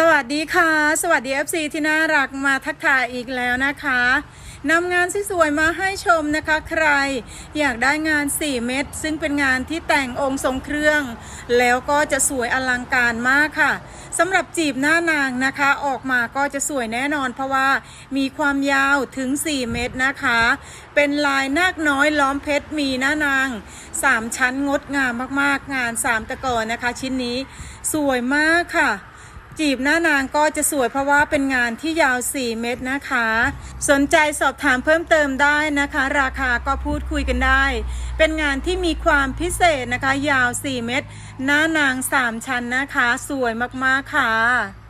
สวัสดีค่ะ สวัสดี FC ที่น่ารักมาทักทายอีกแล้วนะคะนำงานสวยๆมาให้ชมนะคะ ใครอยากได้งาน 4 เม็ดซึ่งเป็นงานที่แต่งองค์ทรงเครื่อง แล้วก็จะสวยอลังการมากค่ะสำหรับจีบหน้านางนะคะ ออกมาก็จะสวยแน่นอน เพราะว่ามีความยาวถึง 4 เมตรนะคะ เป็นลายนาคน้อยล้อมเพชรมีหน้านาง 3 ชั้นงดงามมากๆ งาน 3 ตะกอนนะคะ ชิ้นนี้สวยมากค่ะ จีบหน้านางก็จะสวยเพราะว่าเป็นงานที่ยาว 4 เมตรนะคะ สนใจสอบถามเพิ่มเติมได้นะคะ ราคาก็พูดคุยกันได้ เป็นงานที่มีความพิเศษนะคะ ยาว 4 เมตร หน้านาง 3 ชั้นนะคะ สวยมากๆค่ะ